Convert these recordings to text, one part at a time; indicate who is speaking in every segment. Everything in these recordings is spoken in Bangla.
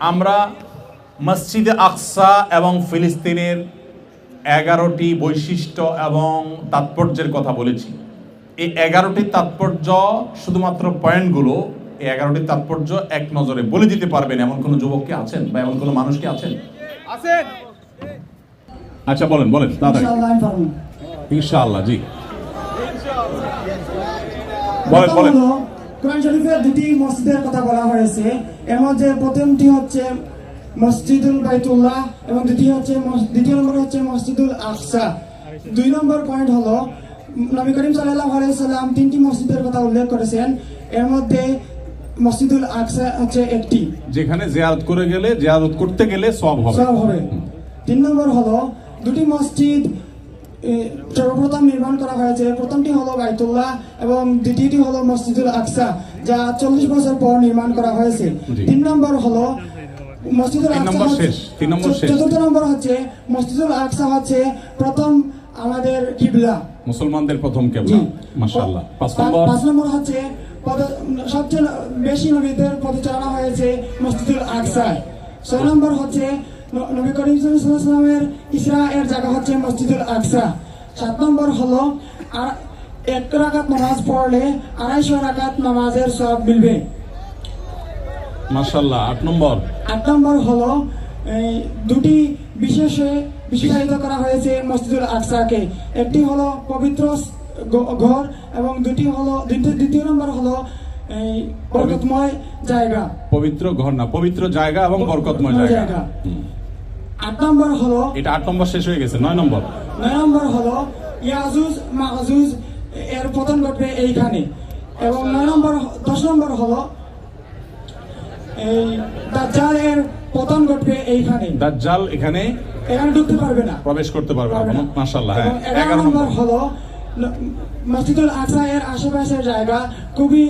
Speaker 1: আমরা মসজিদে আকসা এবং ফিলিস্তিনের এগারোটি বৈশিষ্ট্য এবং তাৎপর্যের কথা বলেছি। এই এগারোটি তাৎপর্য শুধুমাত্র পয়েন্টগুলো এই এগারোটি তাৎপর্য এক নজরে বলে দিতে পারবেন। এমন কোনো যুবককে আছেন বা এমন কোনো মানুষ কি আছেন?
Speaker 2: আছেন।
Speaker 1: আচ্ছা বলেন বলেন তাড়াতাড়ি।
Speaker 3: ইনশাআল্লাহ
Speaker 1: জি। বলেন বলেন।
Speaker 3: কোরআন শরীফে দুটি মসজিদের কথা বলা হয়েছে। এর মধ্যে প্রথমটি হচ্ছে মসজিদুল বাইতুল্লাহ এবং দ্বিতীয় হচ্ছে দ্বিতীয় নম্বর হচ্ছে মসজিদুল আকসা। দুই নম্বর পয়েন্ট হলো নবী করিম সাল্লাহ আলাইসাল্লাম তিনটি মসজিদের কথা উল্লেখ করেছেন। এর মধ্যে মসজিদুল আকসা হচ্ছে একটি।
Speaker 1: যেখানে জিয়ারত করে গেলে জিয়ারত করতে গেলে সব হবে।
Speaker 3: সব হবে। তিন নম্বর হলো দুটি মসজিদ সর্বপ্রথম নির্মাণ করা হয়েছে। প্রথমটি হলো বাইতুল্লাহ এবং দ্বিতীয়টি হলো মসজিদুল আকসা যা চল্লিশ বছর পর নির্মাণ করা হয়েছে। তিন নম্বর হলো মসজিদুল আকসা চতুর্থ- নম্বর হচ্ছে মসজিদুল আকসা হচ্ছে প্রথম আমাদের কিবলা।
Speaker 1: মুসলমানদের প্রথম কেবলা মাশাআল্লাহ। পাঁচ নম্বর?
Speaker 3: হচ্ছে সবচেয়ে বেশি নবীদের পদচারণা হয়েছে মসজিদুল আকসায়। ছয় নম্বর হচ্ছে নবী করিম সাল্লামের ইসরা এর জায়গা হচ্ছে মসজিদুল আকসা। সাত নম্বর হলো আর এক রাকাত নামাজ পড়লে আড়াইশো রাকাত নামাজের সব মিলবে।
Speaker 1: মাশাআল্লাহ আট নম্বর।
Speaker 3: আট নম্বর হলো এই দুটি বিশেষে বিশেষায়িত করা হয়েছে মসজিদুল আকসাকে। একটি হলো পবিত্র ঘর এবং দুটি হলো দ্বিতীয়- দ্বিতীয় নম্বর হলো এই বরকতময় জায়গা।
Speaker 1: পবিত্র ঘর না পবিত্র জায়গা এবং বরকতময়
Speaker 3: জায়গা। আট নম্বর হলো
Speaker 1: এটা আট নম্বর শেষ হয়ে গেছে নয় নম্বর।
Speaker 3: নয় নম্বর হলো ইয়াজুজ মাহজুজ এর পতন ঘটবে এইখানে। এবং নয় নম্বর দশ নম্বর হলো এই দাজ্জাল এর পতন ঘটবে এইখানে।
Speaker 1: দাজ্জাল এখানে
Speaker 3: এখানে ঢুকতে পারবে না।
Speaker 1: প্রবেশ করতে পারবে না মাশাআল্লাহ হ্যাঁ।
Speaker 3: এবং এগারো
Speaker 1: এগারো
Speaker 3: নম্বর
Speaker 1: নম্বর।
Speaker 3: হলো মসজিদুল আকসা এর আশেপাশের জায়গা খুবই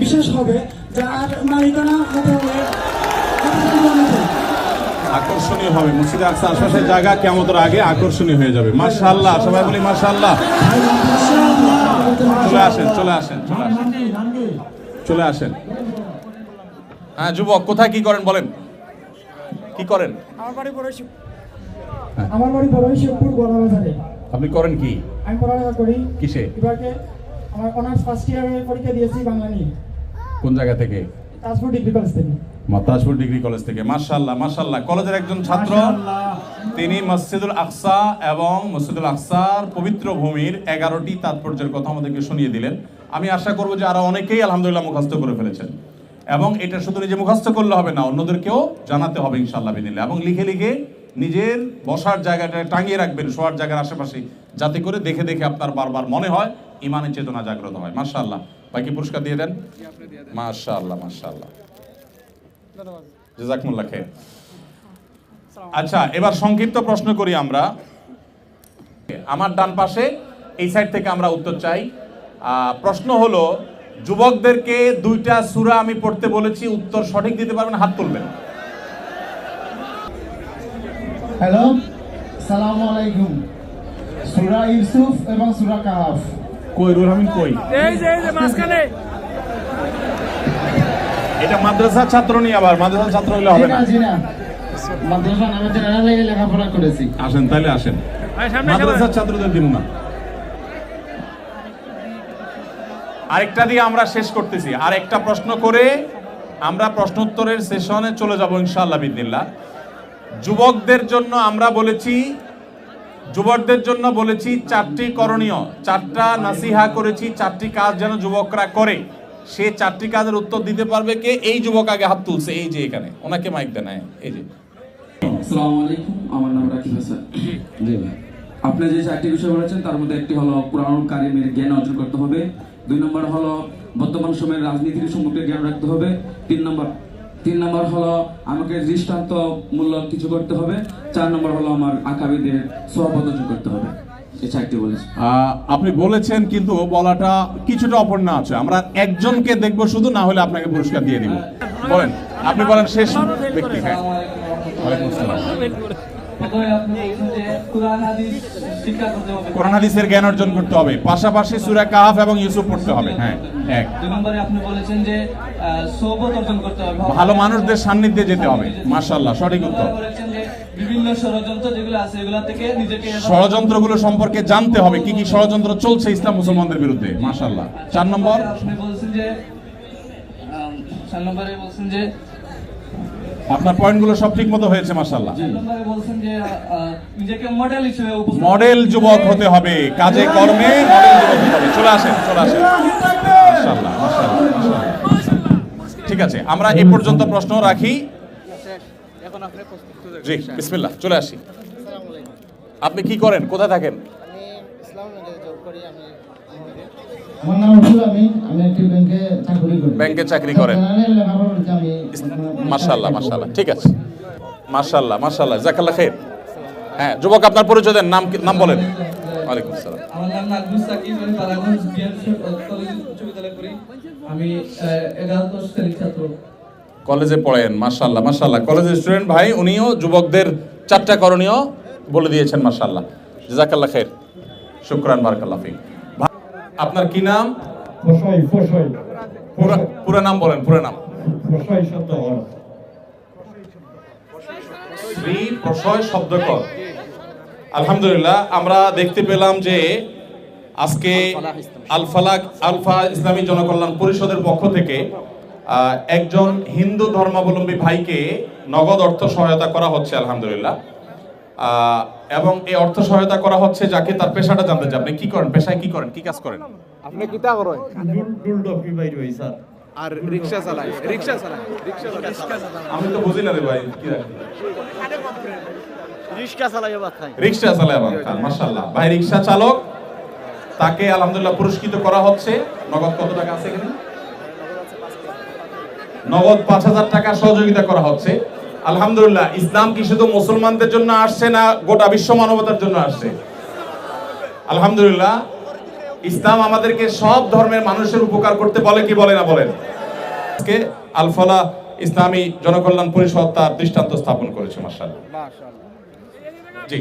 Speaker 3: বিশেষ হবে যার মালিকানা হতে হলে
Speaker 1: আকর্ষণীয় হবে। মসজিদে আকসা আশপাশের জায়গা কেমতের আগে আকর্ষণীয় হয়ে যাবে। মাশাআল্লাহ সবাই বলি মাশাআল্লাহ। চলে আসেন চলে আসেন চলে আসেন। চলে আসেন। হ্যাঁ যুবক কোথায় কি করেন বলেন? কি করেন?
Speaker 3: আমার বাড়ি
Speaker 1: হ্যাঁ।
Speaker 3: আমার বাড়ি
Speaker 1: আপনি করেন কি?
Speaker 3: আমি পড়ালেখা করি।
Speaker 1: কিসে?
Speaker 3: এবারকে আমার অনার্স ফার্স্ট ইয়ারে পরীক্ষা দিয়েছি বাংলা নিয়ে।
Speaker 1: কোন জায়গা থেকে?
Speaker 3: তাজপুর ডিগ্রি কলেজ থেকে।
Speaker 1: মাতাজপুর ডিগ্রি কলেজ থেকে। মাশাআল্লাহ মাশাআল্লাহ। কলেজের একজন ছাত্র তিনি মসজিদুল আকসা এবং মসজিদুল আকসার পবিত্র ভূমির এগারোটি তাৎপর্যের কথা আমাদেরকে শুনিয়ে দিলেন। আমি আশা করব যে আরও অনেকেই আলহামদুলিল্লাহ মুখস্থ করে ফেলেছেন। এবং এটা শুধু নিজে মুখস্থ করলে হবে না অন্যদেরকেও জানাতে হবে ইনশাআল্লাহ বিদিল্লাহ এবং লিখে লিখে নিজের বসার জায়গাটা টাঙিয়ে রাখবেন শোয়ার জায়গার আশেপাশে যাতে করে দেখে দেখে আপনার বারবার মনে হয় ইমানের চেতনা জাগ্রত হয়। মাশাআল্লাহ। বাকি পুরস্কার দিয়ে দেন। মাশাআল্লাহ মাশাআল্লাহ। আচ্ছা এবার সংক্ষিপ্ত প্রশ্ন করি আমরা। আমার ডান পাশে এই সাইড থেকে আমরা উত্তর চাই। প্রশ্ন হলো যুবকদেরকে দুইটা সূরা আমি পড়তে বলেছি উত্তর সঠিক দিতে পারবেন হাত তুলবেন।
Speaker 4: হ্যালো সালাম আলাইকুম। সুরা ইউসুফ এবং সুরা কাহাফ।
Speaker 1: কই রুল আমিন কই?
Speaker 2: এই যে এই যে মাঝখানে।
Speaker 1: এটা মাদ্রাসার ছাত্র নিয়ে আবার মাদ্রাসার ছাত্র হলে হবে না।
Speaker 4: না জি না মাদ্রাসা নামে লেখাপড়া করেছি।
Speaker 1: আসেন তাহলে আসেন। মাদ্রাসার ছাত্রদের দিব না। আরেকটা দিয়ে আমরা শেষ করতেছি। আর একটা প্রশ্ন করে আমরা প্রশ্নোত্তরের সেশনে চলে যাব ইনশাআল্লাহ বিদিল্লাহ যুবকদের জন্য আমরা বলেছি যুবকদের জন্য বলেছি চারটি করণীয়। চারটা নাসিহা করেছি চারটি কাজ যেন যুবকরা করে। সে চারটি কাজের উত্তর দিতে পারবে কে? এই যুবক আগে হাত তুলছে এই যে এখানে। ওনাকে মাইক দেন হ্যাঁ, এই যে।
Speaker 5: আসসালামু আলাইকুম আমার নাম রাকিব হাসান। জি ভাই। আপনি যে চারটি বিষয় বলেছেন তার মধ্যে একটি হলো কোরআন কারিমের জ্ঞান অর্জন করতে হবে। দুই নম্বর হলো বর্তমান সময়ের রাজনীতির সম্পর্কে জ্ঞান রাখতে হবে। তিন নম্বর তিন নম্বর হলো আমাকে দৃষ্টান্ত মূল্য কিছু করতে হবে। চার নম্বর হলো আমার আকাবিদের সহপদ অর্জন করতে হবে।
Speaker 1: আপনি বলেছেন, কিন্তু বলাটা কিছুটা অপর্ণ আছে। আমরা একজনকে দেখব শুধু, না হলে আপনাকে পুরস্কার দিয়ে দিব। বলেন, আপনি বলেন শেষ ব্যক্তি হ্যাঁ। কোরআন হাদিসের জ্ঞান অর্জন করতে হবে। পাশাপাশি সুরা কাহাফ এবং ইউসুফ পড়তে হবে হ্যাঁ। এক।
Speaker 6: দুই নম্বরে আপনি বলেছেন যে আহ, অর্জন করতে হবে।
Speaker 1: ভালো মানুষদের সান্নিধ্যে যেতে হবে। মাশাল্লাহ সঠিক উত্তর।
Speaker 6: বলেছেন যে বিভিন্ন ষড়যন্ত্র যেগুলো আছে এগুলো থেকে নিজেকে
Speaker 1: ষড়যন্ত্রগুলো সম্পর্কে জানতে হবে। কি কি ষড়যন্ত্র চলছে ইসলাম মুসলমানদের বিরুদ্ধে? মাশাল্লাহ চার নম্বর?
Speaker 6: আপনি বলছেন যে চার নম্বরে বলছেন যে
Speaker 1: আপনার পয়েন্টগুলো সব ঠিক মতো হয়েছে
Speaker 6: নিজেকে মডেল হিসেবে উপস্থাপন-
Speaker 1: মডেল যুবক হতে হবে কাজে কর্মে মডেল যুবক হতে হবে। চলে আসেন চলে আসেন। মাশাআল্লাহ, মাশাআল্লাহ, মাশাআল্লাহ। ঠিক আছে আমরা এ পর্যন্ত প্রশ্ন রাখি। জি বিসমিল্লাহ চলে আসি। আপনি কি করেন? কোথায় থাকেন?
Speaker 4: আমার নাম রসুল আমি আমি একটি ব্যাংকে চাকরি করি।
Speaker 1: ব্যাংকে চাকরি করেন। মাশাআল্লাহ মাশাআল্লাহ ঠিক আছে। মাশাআল্লাহ মাশাআল্লাহ জাকাল্লাহ খের হ্যাঁ যুবক আপনার পরিচয় দেন নাম কি- নাম বলেন। ওয়ালাইকুম আসসালাম।
Speaker 6: আমার নাম নাজমুস সাকিব আমি বালাগঞ্জ বিএম কলেজ উচ্চ বিদ্যালয়ে পড়ি। আমি এগারোদশ শ্রেণির ছাত্র।
Speaker 1: কলেজে পড়েন মাশাআল্লাহ মাশাআল্লাহ। কলেজের স্টুডেন্ট ভাই উনিও যুবকদের চারটা করণীয় বলে দিয়েছেন মাশাআল্লাহ। জাজাকাল্লাহ খের শুকরান বারাকাল্লাহ ফিক। আপনার কি নাম? পুরা নাম বলেন পুরো নাম। শ্রী প্রশয় শব্দকর আলহামদুলিল্লাহ আমরা দেখতে পেলাম যে আজকে আলফালাক আলফা ইসলামী জনকল্যাণ পরিষদের পক্ষ থেকে একজন হিন্দু ধর্মাবলম্বী ভাইকে নগদ অর্থ সহায়তা করা হচ্ছে আলহামদুলিল্লাহ। এবং এই অর্থ সহায়তা করা হচ্ছে যাকে তার পেশাটা জানতে চাই। আপনি কি করেন? পেশায় কি করেন? কি কাজ করেন?
Speaker 7: ডুল ডুল ডফি বাইর হই স্যার।
Speaker 2: আর রিক্সা চালায় রিক্সা চালায় রিক্সা চালায়
Speaker 1: আমি তো বুঝি না রে ভাই কি রাখি?
Speaker 2: রিক্সা চালায় বাদ খাই।
Speaker 1: রিক্সা চালায় আমার খান মাশাআল্লাহ। ভাই রিক্সা চালক তাকে আলহামদুলিল্লাহ পুরস্কৃত করা হচ্ছে। নগদ কত টাকা আছে এখানে? নগদ পাঁচ হাজার টাকা সহযোগিতা করা হচ্ছে। আলহামদুলিল্লাহ, ইসলাম কি শুধু মুসলমানদের জন্য আসছে না গোটা বিশ্ব মানবতার জন্য আসছে? আলহামদুলিল্লাহ, ইসলাম আমাদেরকে সব ধর্মের মানুষের উপকার করতে বলে কি বলে না বলেন? আজকে আলফলা ইসলামী জনকল্যাণ পরিষদ তার দৃষ্টান্ত স্থাপন করেছে মার্শাল জি।